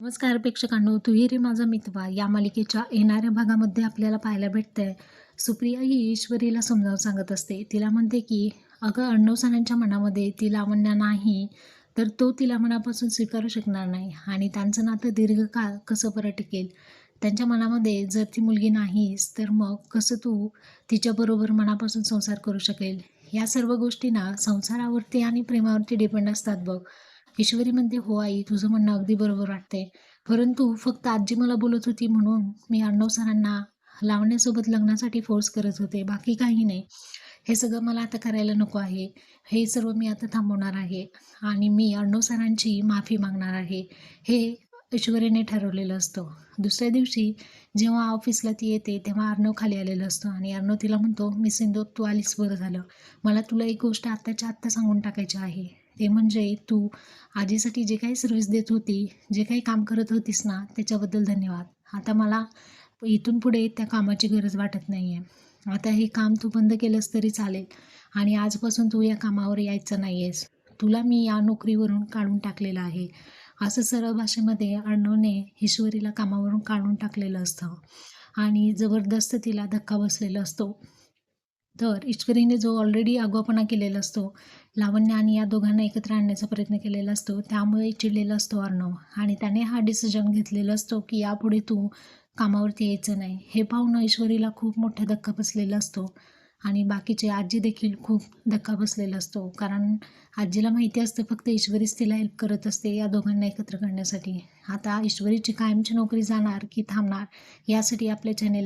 नमस्कार प्रेक्षकांनो तुही रे माझा मितवा. या मालिकेच्या येणाऱ्या भागामध्ये आपल्याला पाहायला भेटतंय सुप्रिया ही ईश्वरीला समजावून सांगत असते. तिला म्हणते की अगं अण्णव सणांच्या मनामध्ये ती लावण्या नाही तर तो तिला मनापासून स्वीकारू शकणार नाही आणि त्यांचं नातं दीर्घकाळ कसं बरं टिकेल त्यांच्या मनामध्ये जर ती मुलगी नाहीस तर मग कसं तू तिच्याबरोबर मनापासून संसार करू शकेल? या सर्व गोष्टींना संसारावरती आणि प्रेमावरती डिपेंड असतात बघ. ईश्वरी म्हणते हो आई तुझं म्हणणं अगदी बरोबर वाटतंय. परंतु फक्त आजी मला बोलत होती म्हणून मी अर्णव सरांना लावण्यासोबत लग्नासाठी फोर्स करत होते. बाकी काही नाही. हे सगळं मला आता करायला नको आहे. हे सर्व मी आता थांबवणार आहे आणि मी अर्णव सरांची माफी मागणार आहे. हे ईश्वरीने ठरवलेलं असतं. दुसऱ्या दिवशी जेव्हा ऑफिसला ती येते तेव्हा अर्णव खाली आलेलं असतो आणि अर्णव तिला म्हणतो मी सिंधू तू आलीस बरं झालं. मला तुला एक गोष्ट आत्ताच्या आत्ता सांगून टाकायची आहे. ते म्हणजे तू आजीसाठी जे काही सर्विस देत होती जे काही काम करत होतीस ना त्याच्याबद्दल धन्यवाद. आता मला इथून पुढे त्या कामाची गरज वाटत नाही आहे आता हे काम तू बंद केलंस तरी चालेल आणि आजपासून तू या कामावर यायचं नाही आहेस तुला मी या नोकरीवरून काढून टाकलेलं आहे. असं सरळ भाषेमध्ये अर्णवने ईश्वरीला कामावरून काढून टाकलेलं असतं. आणि जबरदस्त तिला धक्का बसलेला असतो. तर ईश्वरीने जो ऑलरेडी आगाऊपणा केलेला असतो लावण्य आणि या दोघांना एकत्र आणण्याचा प्रयत्न केलेला असतो त्यामुळे चिडलेला असतो अर्णव. आणि त्याने हा डिसिजन घेतलेला असतो की यापुढे तू कामावरती यायचं नाही. हे पाहून ईश्वरीला खूप मोठा धक्का बसलेला असतो. आणि बाकीचे आजी देखील खूप धक्का बसलेला असतो. कारण आजीला माहिती असतं फक्त ईश्वरीच तिला हेल्प करत असते या दोघांना एकत्र करण्यासाठी. आता ईश्वरीची कायमची नोकरी जाणार की थांबणार यासाठी आपल्या चॅनेलला